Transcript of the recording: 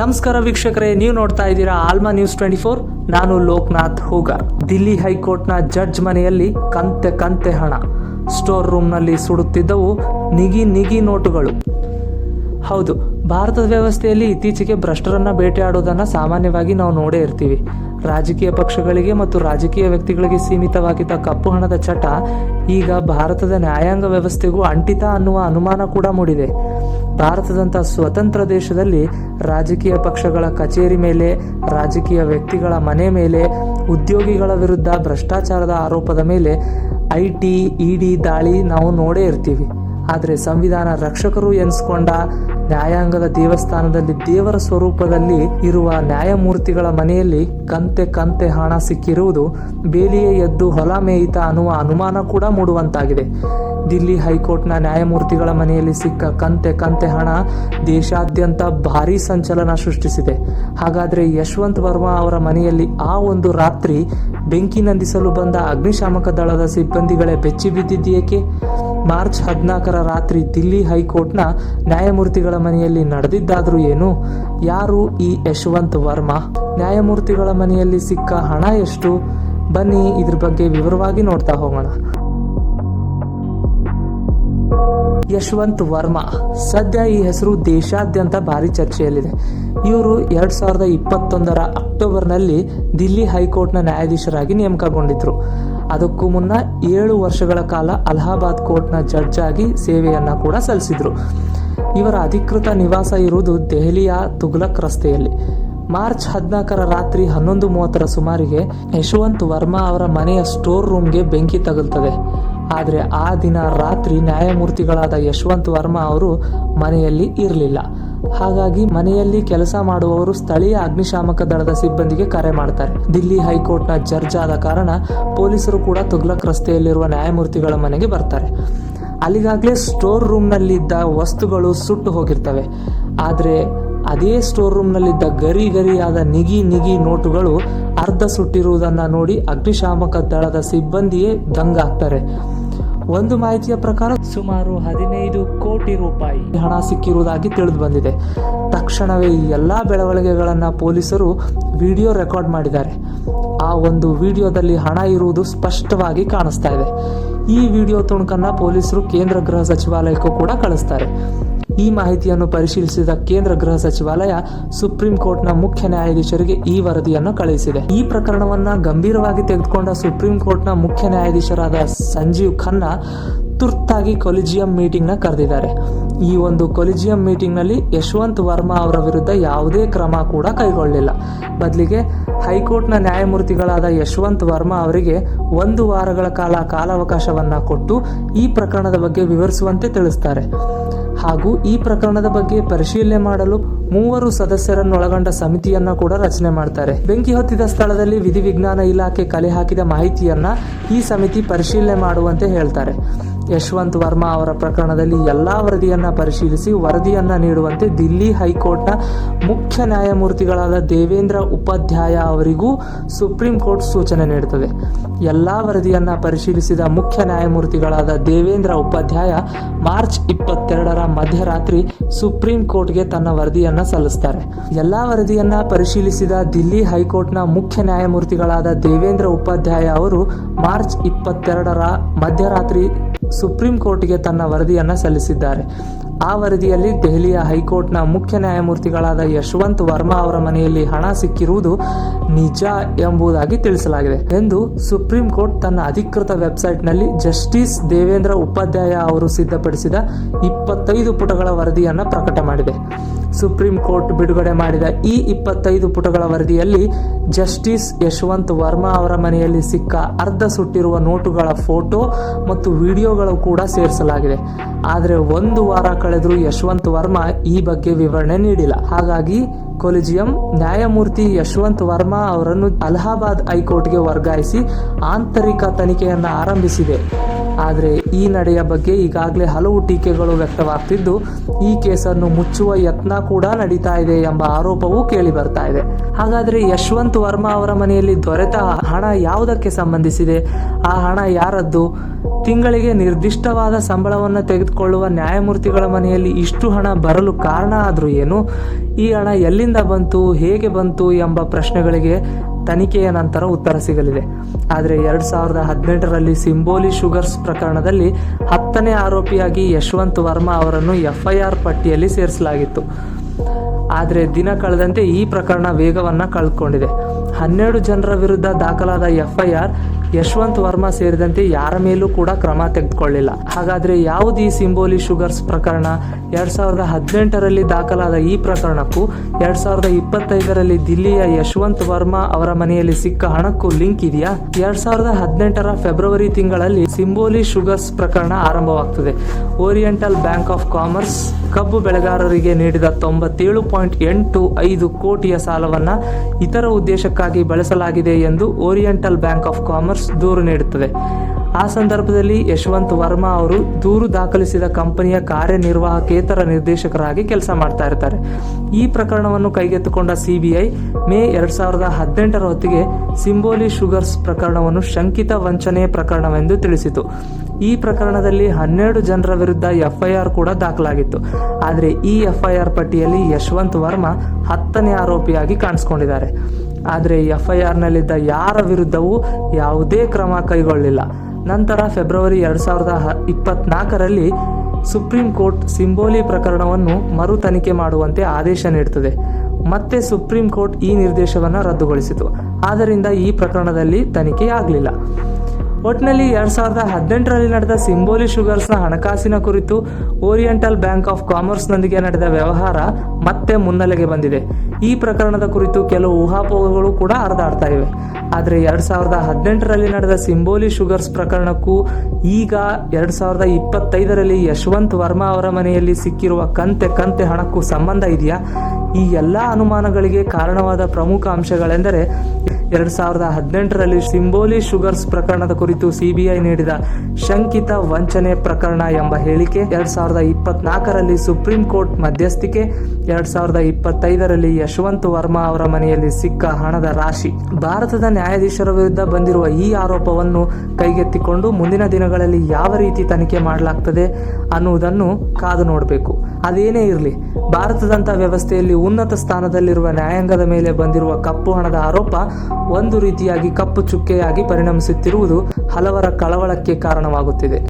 ನಮಸ್ಕಾರ ವೀಕ್ಷಕರೇ, ನೀವು ನೋಡ್ತಾ ಇದ್ದೀರಾ ಆಲ್ಮಾ ನ್ಯೂಸ್ ಟ್ವೆಂಟಿ ಫೋರ್. ನಾನು ಲೋಕನಾಥ್ ಹೂಗಾರ್ ದಿಲ್ಲಿ ಹೈಕೋರ್ಟ್ನ ಜಡ್ಜ್ ಮನೆಯಲ್ಲಿ ಕಂತೆ ಕಂತೆ ಹಣ. ಸ್ಟೋರ್ ರೂಮ್ನಲ್ಲಿ ಸುಡುತ್ತಿದ್ದವು ನಿಗಿ ನಿಗಿ ನೋಟುಗಳು. ಹೌದು, ಭಾರತದ ವ್ಯವಸ್ಥೆಯಲ್ಲಿ ಇತ್ತೀಚೆಗೆ ಭ್ರಷ್ಟರನ್ನ ಬೇಟೆಯಾಡೋದನ್ನ ಸಾಮಾನ್ಯವಾಗಿ ನಾವು ನೋಡೇ ಇರ್ತೀವಿ. ರಾಜಕೀಯ ಪಕ್ಷಗಳಿಗೆ ಮತ್ತು ರಾಜಕೀಯ ವ್ಯಕ್ತಿಗಳಿಗೆ ಸೀಮಿತವಾಗಿದ್ದ ಕಪ್ಪು ಹಣದ ಚಟ ಈಗ ಭಾರತದ ನ್ಯಾಯಾಂಗ ವ್ಯವಸ್ಥೆಗೂ ಅಂಟಿತ ಅನ್ನುವ ಅನುಮಾನ ಕೂಡ ಮೂಡಿದೆ. ಭಾರತದಂಥ ಸ್ವತಂತ್ರ ದೇಶದಲ್ಲಿ ರಾಜಕೀಯ ಪಕ್ಷಗಳ ಕಚೇರಿ ಮೇಲೆ, ರಾಜಕೀಯ ವ್ಯಕ್ತಿಗಳ ಮನೆ ಮೇಲೆ, ಉದ್ಯೋಗಿಗಳ ವಿರುದ್ಧ ಭ್ರಷ್ಟಾಚಾರದ ಆರೋಪದ ಮೇಲೆ ಐ ಟಿ ಇಡಿ ದಾಳಿ ನಾವು ನೋಡೇ ಇರ್ತೀವಿ. ಆದರೆ ಸಂವಿಧಾನ ರಕ್ಷಕರು ಎನಿಸ್ಕೊಂಡ ನ್ಯಾಯಾಂಗದ ದೇವಸ್ಥಾನದಲ್ಲಿ ದೇವರ ಸ್ವರೂಪದಲ್ಲಿ ಇರುವ ನ್ಯಾಯಮೂರ್ತಿಗಳ ಮನೆಯಲ್ಲಿ ಕಂತೆ ಕಂತೆ ಹಣ ಸಿಕ್ಕಿರುವುದು, ಬೇಲಿಯೇ ಎದ್ದು ಹೊಲ ಮೇಯಿತ ಅನ್ನುವ ಅನುಮಾನ ಕೂಡ ಮೂಡುವಂತಾಗಿದೆ. ದಿಲ್ಲಿ ಹೈಕೋರ್ಟ್ನ ನ್ಯಾಯಮೂರ್ತಿಗಳ ಮನೆಯಲ್ಲಿ ಸಿಕ್ಕ ಕಂತೆ ಕಂತೆ ಹಣ ದೇಶಾದ್ಯಂತ ಭಾರೀ ಸಂಚಲನ ಸೃಷ್ಟಿಸಿದೆ. ಹಾಗಾದ್ರೆ ಯಶವಂತ್ ವರ್ಮಾ ಅವರ ಮನೆಯಲ್ಲಿ ಆ ಒಂದು ರಾತ್ರಿ ಬೆಂಕಿ ನಂದಿಸಲು ಬಂದ ಅಗ್ನಿಶಾಮಕ ದಳದ ಸಿಬ್ಬಂದಿಗಳೇ ಬೆಚ್ಚಿ ಬಿದ್ದಿದ್ದೇಕೆ ಮಾರ್ಚ್ ಹದಿನಾಲ್ಕರ ರಾತ್ರಿ ದಿಲ್ಲಿ ಹೈಕೋರ್ಟ್ನ ನ್ಯಾಯಮೂರ್ತಿಗಳ ಮನೆಯಲ್ಲಿ ನಡೆದಿದ್ದಾದರೂ ಏನು? ಯಾರು ಈ ಯಶವಂತ್ ವರ್ಮಾ? ನ್ಯಾಯಮೂರ್ತಿಗಳ ಮನೆಯಲ್ಲಿ ಸಿಕ್ಕ ಹಣ ಎಷ್ಟು? ಬನ್ನಿ ಇದ್ರ ಬಗ್ಗೆ ವಿವರವಾಗಿ ನೋಡ್ತಾ ಹೋಗೋಣ. ಯಶವಂತ್ ವರ್ಮಾ, ಸದ್ಯ ಈ ಹೆಸರು ದೇಶಾದ್ಯಂತ ಭಾರಿ ಚರ್ಚೆಯಲ್ಲಿದೆ. ಇವರು ಎರಡ್ ಸಾವಿರದ ಇಪ್ಪತ್ತೊಂದರ ಅಕ್ಟೋಬರ್ನಲ್ಲಿ ದಿಲ್ಲಿ ಹೈಕೋರ್ಟ್ನ ನ್ಯಾಯಾಧೀಶರಾಗಿ ನೇಮಕಗೊಂಡಿದ್ರು. ಅದಕ್ಕೂ ಮುನ್ನ ಏಳು ವರ್ಷಗಳ ಕಾಲ ಅಲಹಾಬಾದ್ ಕೋರ್ಟ್ನ ಜಡ್ಜ್ ಆಗಿ ಸೇವೆಯನ್ನ ಕೂಡ ಸಲ್ಲಿಸಿದ್ರು. ಇವರ ಅಧಿಕೃತ ನಿವಾಸ ಇರುವುದು ದೆಹಲಿಯ ತುಗ್ಲಕ್ ರಸ್ತೆಯಲ್ಲಿ. ಮಾರ್ಚ್ ಹದಿನಾಲ್ಕರ ರಾತ್ರಿ ಹನ್ನೊಂದು ಮೂವತ್ತರ ಸುಮಾರಿಗೆ ಯಶವಂತ್ ವರ್ಮಾ ಅವರ ಮನೆಯ ಸ್ಟೋರ್ ರೂಮ್ಗೆ ಬೆಂಕಿ ತಗುಲ್ತದೆ ಆದರೆ ಆ ದಿನ ರಾತ್ರಿ ನ್ಯಾಯಮೂರ್ತಿಗಳಾದ ಯಶವಂತ್ ವರ್ಮಾ ಅವರು ಮನೆಯಲ್ಲಿ ಇರಲಿಲ್ಲ. ಹಾಗಾಗಿ ಮನೆಯಲ್ಲಿ ಕೆಲಸ ಮಾಡುವವರು ಸ್ಥಳೀಯ ಅಗ್ನಿಶಾಮಕ ದಳದ ಸಿಬ್ಬಂದಿಗೆ ಕರೆ ಮಾಡ್ತಾರೆ. ದಿಲ್ಲಿ ಹೈಕೋರ್ಟ್ನ ಜರ್ಜ್ ಆದ ಕಾರಣ ಪೊಲೀಸರು ಕೂಡ ತುಗ್ಲಕ್ ರಸ್ತೆಯಲ್ಲಿರುವ ನ್ಯಾಯಮೂರ್ತಿಗಳ ಮನೆಗೆ ಬರ್ತಾರೆ. ಅಲ್ಲಿಗಾಗಲೇ ಸ್ಟೋರ್ ರೂಮ್ನಲ್ಲಿದ್ದ ವಸ್ತುಗಳು ಸುಟ್ಟು ಹೋಗಿರ್ತವೆ. ಆದರೆ ಅದೇ ಸ್ಟೋರ್ ರೂಮ್ನಲ್ಲಿದ್ದ ಗರಿ ಗರಿಯಾದ ನಿಗಿ ನಿಗಿ ನೋಟುಗಳು ಅರ್ಧ ಸುಟ್ಟಿರುವುದನ್ನ ನೋಡಿ ಅಗ್ನಿಶಾಮಕ ದಳದ ಸಿಬ್ಬಂದಿಯೇ ದಂಗಾಗ್ತಾರೆ. ಒಂದು ಮಾಹಿತಿಯ ಪ್ರಕಾರ ಸುಮಾರು ಹದಿನೈದು ಕೋಟಿ ರೂಪಾಯಿ ಹಣ ಸಿಕ್ಕಿರುವುದಾಗಿ ತಿಳಿದು ಬಂದಿದೆ. ತಕ್ಷಣವೇ ಈ ಎಲ್ಲ ಬೆಳವಣಿಗೆಗಳನ್ನು ಪೊಲೀಸರು ವಿಡಿಯೋ ರೆಕಾರ್ಡ್ ಮಾಡಿದ್ದಾರೆ. ಆ ಒಂದು ವಿಡಿಯೋದಲ್ಲಿ ಹಣ ಇರುವುದು ಸ್ಪಷ್ಟವಾಗಿ ಕಾಣಿಸ್ತಾ ಇದೆ. ಈ ವಿಡಿಯೋ ತುಣುಕನ್ನ ಪೊಲೀಸರು ಕೇಂದ್ರ ಗೃಹ ಸಚಿವಾಲಯಕ್ಕೂ ಕೂಡ ಕಳಿಸ್ತಾರೆ. ಈ ಮಾಹಿತಿಯನ್ನು ಪರಿಶೀಲಿಸಿದ ಕೇಂದ್ರ ಗೃಹ ಸಚಿವಾಲಯ ಸುಪ್ರೀಂ ಕೋರ್ಟ್ನ ಮುಖ್ಯ ನ್ಯಾಯಾಧೀಶರಿಗೆ ಈ ವರದಿಯನ್ನು ಕಳುಹಿಸಿದೆ. ಈ ಪ್ರಕರಣವನ್ನ ಗಂಭೀರವಾಗಿ ತೆಗೆದುಕೊಂಡ ಸುಪ್ರೀಂ ಕೋರ್ಟ್ನ ಮುಖ್ಯ ನ್ಯಾಯಾಧೀಶರಾದ ಸಂಜೀವ್ ಖನ್ನಾ ತುರ್ತಾಗಿ ಕೊಲಿಜಿಯಂ ಮೀಟಿಂಗ್ನ ಕರೆದಿದ್ದಾರೆ. ಈ ಒಂದು ಕೊಲಿಜಿಯಂ ಮೀಟಿಂಗ್ನಲ್ಲಿ ಯಶವಂತ್ ವರ್ಮಾ ಅವರ ವಿರುದ್ಧ ಯಾವುದೇ ಕ್ರಮ ಕೂಡ ಕೈಗೊಳ್ಳಲಿಲ್ಲ. ಬದಲಿಗೆ ಹೈಕೋರ್ಟ್ನ ನ್ಯಾಯಮೂರ್ತಿಗಳಾದ ಯಶವಂತ್ ವರ್ಮಾ ಅವರಿಗೆ ಒಂದು ವಾರಗಳ ಕಾಲ ಕಾಲಾವಕಾಶವನ್ನ ಕೊಟ್ಟು ಈ ಪ್ರಕರಣದ ಬಗ್ಗೆ ವಿವರಿಸುವಂತೆ ತಿಳಿಸ್ತಾರೆ. ಹಾಗೂ ಈ ಪ್ರಕರಣದ ಬಗ್ಗೆ ಪರಿಶೀಲನೆ ಮಾಡಲು ಮೂವರು ಸದಸ್ಯರನ್ನೊಳಗೊಂಡ ಸಮಿತಿಯನ್ನ ಕೂಡ ರಚನೆ ಮಾಡ್ತಾರೆ. ಬೆಂಕಿ ಹೊತ್ತಿದ ಸ್ಥಳದಲ್ಲಿ ವಿಧಿವಿಜ್ಞಾನ ಇಲಾಖೆ ಕಲೆ ಹಾಕಿದ ಮಾಹಿತಿಯನ್ನ ಈ ಸಮಿತಿ ಪರಿಶೀಲನೆ ಮಾಡುವಂತೆ ಹೇಳ್ತಾರೆ. ಯಶವಂತ್ ವರ್ಮಾ ಅವರ ಪ್ರಕರಣದಲ್ಲಿ ಎಲ್ಲಾ ವರದಿಯನ್ನ ಪರಿಶೀಲಿಸಿ ವರದಿಯನ್ನ ನೀಡುವಂತೆ ದಿಲ್ಲಿ ಹೈಕೋರ್ಟ್ನ ಮುಖ್ಯ ನ್ಯಾಯಮೂರ್ತಿಗಳಾದ ದೇವೇಂದ್ರ ಉಪಾಧ್ಯಾಯ ಅವರಿಗೂ ಸುಪ್ರೀಂ ಕೋರ್ಟ್ ಸೂಚನೆ ನೀಡುತ್ತದೆ. ಎಲ್ಲಾ ವರದಿಯನ್ನ ಪರಿಶೀಲಿಸಿದ ಮುಖ್ಯ ನ್ಯಾಯಮೂರ್ತಿಗಳಾದ ದೇವೇಂದ್ರ ಉಪಾಧ್ಯಾಯ ಮಾರ್ಚ್ ಇಪ್ಪತ್ತೆರಡರ ಮಧ್ಯರಾತ್ರಿ ಸುಪ್ರೀಂ ಕೋರ್ಟ್ಗೆ ತನ್ನ ವರದಿಯನ್ನ ಸಲ್ಲಿಸ್ತಾರೆ. ಎಲ್ಲಾ ವರದಿಯನ್ನ ಪರಿಶೀಲಿಸಿದ ದಿಲ್ಲಿ ಹೈಕೋರ್ಟ್ನ ಮುಖ್ಯ ನ್ಯಾಯಮೂರ್ತಿಗಳಾದ ದೇವೇಂದ್ರ ಉಪಾಧ್ಯಾಯ ಅವರು ಮಾರ್ಚ್ ಇಪ್ಪತ್ತೆರಡರ ಮಧ್ಯರಾತ್ರಿ ಸುಪ್ರೀಂ ಕೋರ್ಟ್ಗೆ ತನ್ನ ವರದಿಯನ್ನು ಸಲ್ಲಿಸಿದ್ದಾರೆ. ಆ ವರದಿಯಲ್ಲಿ ದೆಹಲಿಯ ಹೈಕೋರ್ಟ್ನ ಮುಖ್ಯ ನ್ಯಾಯಮೂರ್ತಿಗಳಾದ ಯಶವಂತ್ ವರ್ಮಾ ಅವರ ಮನೆಯಲ್ಲಿ ಹಣ ಸಿಕ್ಕಿರುವುದು ನಿಜ ಎಂಬುದಾಗಿ ತಿಳಿಸಲಾಗಿದೆ ಎಂದು ಸುಪ್ರೀಂ ಕೋರ್ಟ್ ತನ್ನ ಅಧಿಕೃತ ವೆಬ್ಸೈಟ್ನಲ್ಲಿ ಜಸ್ಟಿಸ್ ದೇವೇಂದ್ರ ಉಪಾಧ್ಯಾಯ ಅವರು ಸಿದ್ಧಪಡಿಸಿದ ಇಪ್ಪತ್ತೈದು ಪುಟಗಳ ವರದಿಯನ್ನು ಪ್ರಕಟ ಮಾಡಿದೆ. ಸುಪ್ರೀಂ ಕೋರ್ಟ್ ಬಿಡುಗಡೆ ಮಾಡಿದ ಈ ಇಪ್ಪತ್ತೈದು ಪುಟಗಳ ವರದಿಯಲ್ಲಿ ಜಸ್ಟಿಸ್ ಯಶವಂತ್ ವರ್ಮಾ ಅವರ ಮನೆಯಲ್ಲಿ ಸಿಕ್ಕ ಅರ್ಧ ಸುಟ್ಟಿರುವ ನೋಟುಗಳ ಫೋಟೋ ಮತ್ತು ವಿಡಿಯೋಗಳು ಕೂಡ ಸೇರಿಸಲಾಗಿದೆ. ಆದರೆ ಒಂದು ವಾರ ಕಳೆದರೂ ಯಶವಂತ್ ವರ್ಮಾ ಈ ಬಗ್ಗೆ ವಿವರಣೆ ನೀಡಿಲ್ಲ. ಹಾಗಾಗಿ ಕೊಲಿಜಿಯಂ ನ್ಯಾಯಮೂರ್ತಿ ಯಶವಂತ್ ವರ್ಮಾ ಅವರನ್ನು ಅಲಹಾಬಾದ್ ಹೈಕೋರ್ಟ್ಗೆ ವರ್ಗಾಯಿಸಿ ಆಂತರಿಕ ತನಿಖೆಯನ್ನು ಆರಂಭಿಸಿದೆ. ಆದರೆ ಈ ನಡೆಯ ಬಗ್ಗೆ ಈಗಾಗಲೇ ಹಲವು ಟೀಕೆಗಳು ವ್ಯಕ್ತವಾಗ್ತಿದ್ದು, ಈ ಕೇಸನ್ನು ಮುಚ್ಚುವ ಯತ್ನ ಕೂಡ ನಡೀತಾ ಇದೆ ಎಂಬ ಆರೋಪವೂ ಕೇಳಿ ಬರ್ತಾ ಇದೆ. ಹಾಗಾದ್ರೆ ಯಶವಂತ್ ವರ್ಮಾ ಅವರ ಮನೆಯಲ್ಲಿ ದೊರೆತ ಹಣ ಯಾವುದಕ್ಕೆ ಸಂಬಂಧಿಸಿದೆ? ಆ ಹಣ ಯಾರದ್ದು? ತಿಂಗಳಿಗೆ ನಿರ್ದಿಷ್ಟವಾದ ಸಂಬಳವನ್ನು ತೆಗೆದುಕೊಳ್ಳುವ ನ್ಯಾಯಮೂರ್ತಿಗಳ ಮನೆಯಲ್ಲಿ ಇಷ್ಟು ಹಣ ಬರಲು ಕಾರಣ ಆದರೂ ಏನು? ಈ ಹಣ ಎಲ್ಲಿಂದ ಬಂತು? ಹೇಗೆ ಬಂತು? ಎಂಬ ಪ್ರಶ್ನೆಗಳಿಗೆ ತನಿಖೆಯ ನಂತರ ಉತ್ತರ ಸಿಗಲಿದೆ. ಆದರೆ ಎರಡು ಸಾವಿರದ ಹದಿನೆಂಟರಲ್ಲಿ ಸಿಂಬೋಲಿ ಶುಗರ್ಸ್ ಪ್ರಕರಣದಲ್ಲಿ ಹತ್ತನೇ ಆರೋಪಿಯಾಗಿ ಯಶವಂತ್ ವರ್ಮಾ ಅವರನ್ನು ಎಫ್ಐಆರ್ ಪಟ್ಟಿಯಲ್ಲಿ ಸೇರಿಸಲಾಗಿತ್ತು. ಆದರೆ ದಿನ ಕಳೆದಂತೆ ಈ ಪ್ರಕರಣ ವೇಗವನ್ನು ಕಳೆದುಕೊಂಡಿದೆ ಹನ್ನೆರಡು ಜನರ ವಿರುದ್ಧ ದಾಖಲಾದ ಎಫ್ಐಆರ್ ಯಶವಂತ್ ವರ್ಮಾ ಸೇರಿದಂತೆ ಯಾರ ಮೇಲೂ ಕೂಡ ಕ್ರಮ ತೆಗೆದುಕೊಳ್ಳಿಲ್ಲ. ಹಾಗಾದ್ರೆ ಯಾವುದು ಈ ಸಿಂಬೋಲಿ ಶುಗರ್ಸ್ ಪ್ರಕರಣ? ಎರಡ್ ಸಾವಿರದ ಹದಿನೆಂಟರಲ್ಲಿ ದಾಖಲಾದ ಈ ಪ್ರಕರಣಕ್ಕೂ ಎರಡ್ ಸಾವಿರದ ಇಪ್ಪತ್ತೈದರಲ್ಲಿ ದಿಲ್ಲಿಯ ಯಶವಂತ್ ವರ್ಮಾ ಅವರ ಮನೆಯಲ್ಲಿ ಸಿಕ್ಕ ಹಣಕ್ಕೂ ಲಿಂಕ್ ಇದೆಯಾ? ಎರಡ್ ಸಾವಿರದ ಹದಿನೆಂಟರ ಫೆಬ್ರವರಿ ತಿಂಗಳಲ್ಲಿ ಸಿಂಬೋಲಿ ಶುಗರ್ಸ್ ಪ್ರಕರಣ ಆರಂಭವಾಗ್ತದೆ. ಓರಿಯೆಂಟಲ್ ಬ್ಯಾಂಕ್ ಆಫ್ ಕಾಮರ್ಸ್ ಕಬ್ಬು ಬೆಳೆಗಾರರಿಗೆ ನೀಡಿದ ತೊಂಬತ್ತೇಳು ಪಾಯಿಂಟ್ ಎಂಟು ಐದು ಕೋಟಿಯ ಸಾಲವನ್ನ ಇತರ ಉದ್ದೇಶಕ್ಕಾಗಿ ಬಳಸಲಾಗಿದೆ ಎಂದು ಓರಿಯೆಂಟಲ್ ಬ್ಯಾಂಕ್ ಆಫ್ ಕಾಮರ್ಸ್ ದೂರು ನೀಡುತ್ತದೆ. ಆ ಸಂದರ್ಭದಲ್ಲಿ ಯಶವಂತ್ ವರ್ಮಾ ಅವರು ದೂರು ದಾಖಲಿಸಿದ ಕಂಪನಿಯ ಕಾರ್ಯನಿರ್ವಾಹಕೇತರ ನಿರ್ದೇಶಕರಾಗಿ ಕೆಲಸ ಮಾಡ್ತಾ ಇರ್ತಾರೆ. ಈ ಪ್ರಕರಣವನ್ನು ಕೈಗೆತ್ತಿಕೊಂಡ ಸಿಬಿಐ ಮೇ ಎರಡ್ ಸಾವಿರದ ಹದಿನೆಂಟರ ಹೊತ್ತಿಗೆ ಸಿಂಬೋಲಿ ಶುಗರ್ಸ್ ಪ್ರಕರಣವನ್ನು ಶಂಕಿತ ವಂಚನೆ ಪ್ರಕರಣವೆಂದು ತಿಳಿಸಿತು. ಈ ಪ್ರಕರಣದಲ್ಲಿ ಹನ್ನೆರಡು ಜನರ ವಿರುದ್ಧ ಎಫ್ಐಆರ್ ಕೂಡ ದಾಖಲಾಗಿತ್ತು. ಆದರೆ ಈ ಎಫ್ಐಆರ್ ಪಟ್ಟಿಯಲ್ಲಿ ಯಶವಂತ್ ವರ್ಮಾ ಹತ್ತನೇ ಆರೋಪಿಯಾಗಿ ಕಾಣಿಸ್ಕೊಂಡಿದ್ದಾರೆ. ಆದರೆ ಎಫ್ಐಆರ್ನಲ್ಲಿದ್ದ ಯಾರ ವಿರುದ್ಧವೂ ಯಾವುದೇ ಕ್ರಮ ಕೈಗೊಳ್ಳಿಲ್ಲ ನಂತರ ಫೆಬ್ರವರಿ ಎರಡು ಸಾವಿರದ ಇಪ್ಪತ್ನಾಲ್ಕರಲ್ಲಿ ಸುಪ್ರೀಂ ಕೋರ್ಟ್ ಸಿಂಬೋಲಿ ಪ್ರಕರಣವನ್ನು ಮರು ತನಿಖೆ ಮಾಡುವಂತೆ ಆದೇಶ ನೀಡುತ್ತದೆ ಮತ್ತೆ ಸುಪ್ರೀಂ ಕೋರ್ಟ್ ಈ ನಿರ್ದೇಶವನ್ನು ರದ್ದುಗೊಳಿಸಿತು. ಆದ್ದರಿಂದ ಈ ಪ್ರಕರಣದಲ್ಲಿ ತನಿಖೆ ಆಗಲಿಲ್ಲ. ಒಟ್ಟಿನಲ್ಲಿ ಎರಡ್ ಸಾವಿರದ ಹದಿನೆಂಟರಲ್ಲಿ ನಡೆದ ಸಿಂಬೋಲಿ ಶುಗರ್ಸ್ನ ಹಣಕಾಸಿನ ಕುರಿತು ಓರಿಯೆಂಟಲ್ ಬ್ಯಾಂಕ್ ಆಫ್ ಕಾಮರ್ಸ್ನೊಂದಿಗೆ ನಡೆದ ವ್ಯವಹಾರ ಮತ್ತೆ ಮುನ್ನೆಲೆಗೆ ಬಂದಿದೆ. ಈ ಪ್ರಕರಣದ ಕುರಿತು ಕೆಲವು ಊಹಾಪೋಹಗಳು ಕೂಡ ಹರಿದಾಡ್ತಾ ಇವೆ ಆದರೆ ಎರಡ್ ಸಾವಿರದ ಹದಿನೆಂಟರಲ್ಲಿ ನಡೆದ ಸಿಂಬೋಲಿ ಶುಗರ್ಸ್ ಪ್ರಕರಣಕ್ಕೂ ಈಗ ಎರಡ್ ಸಾವಿರದ ಇಪ್ಪತ್ತೈದರಲ್ಲಿ ಯಶವಂತ್ ವರ್ಮಾ ಅವರ ಮನೆಯಲ್ಲಿ ಸಿಕ್ಕಿರುವ ಕಂತೆ ಕಂತೆ ಹಣಕ್ಕೂ ಸಂಬಂಧ ಇದೆಯಾ? ಈ ಎಲ್ಲ ಅನುಮಾನಗಳಿಗೆ ಕಾರಣವಾದ ಪ್ರಮುಖ ಅಂಶಗಳೆಂದರೆ ಎರಡ್ ಸಾವಿರದ ಹದಿನೆಂಟರಲ್ಲಿ ಸಿಂಬೋಲಿ ಶುಗರ್ಸ್ ಪ್ರಕರಣದ ಕುರಿತು ಸಿಬಿಐ ನೀಡಿದ ಶಂಕಿತ ವಂಚನೆ ಪ್ರಕರಣ ಎಂಬ ಹೇಳಿಕೆ ಎರಡ್ ಸಾವಿರದ ಇಪ್ಪತ್ನಾಲ್ಕರಲ್ಲಿ ಸುಪ್ರೀಂ ಕೋರ್ಟ್ ಮಧ್ಯಸ್ಥಿಕೆ, ಎರಡ್ ಸಾವಿರದ ಇಪ್ಪತ್ತೈದರಲ್ಲಿ ಯಶವಂತ್ ವರ್ಮಾ ಅವರ ಮನೆಯಲ್ಲಿ ಸಿಕ್ಕ ಹಣದ ರಾಶಿ. ಭಾರತದ ನ್ಯಾಯಾಧೀಶರ ವಿರುದ್ಧ ಬಂದಿರುವ ಈ ಆರೋಪವನ್ನು ಕೈಗೆತ್ತಿಕೊಂಡು ಮುಂದಿನ ದಿನಗಳಲ್ಲಿ ಯಾವ ರೀತಿ ತನಿಖೆ ಮಾಡಲಾಗ್ತದೆ ಅನ್ನುವುದನ್ನು ಕಾದು ನೋಡಬೇಕು. ಅದೇನೇ ಇರಲಿ, ಭಾರತದಂಥ ವ್ಯವಸ್ಥೆಯಲ್ಲಿ ಉನ್ನತ ಸ್ಥಾನದಲ್ಲಿರುವ ನ್ಯಾಯಾಂಗದ ಮೇಲೆ ಬಂದಿರುವ ಕಪ್ಪು ಹಣದ ಆರೋಪ ಒಂದು ರೀತಿಯಾಗಿ ಕಪ್ಪು ಚುಕ್ಕೆಯಾಗಿ ಪರಿಣಮಿಸುತ್ತಿರುವುದು ಹಲವರ ಕಳವಳಕ್ಕೆ ಕಾರಣವಾಗುತ್ತಿದೆ.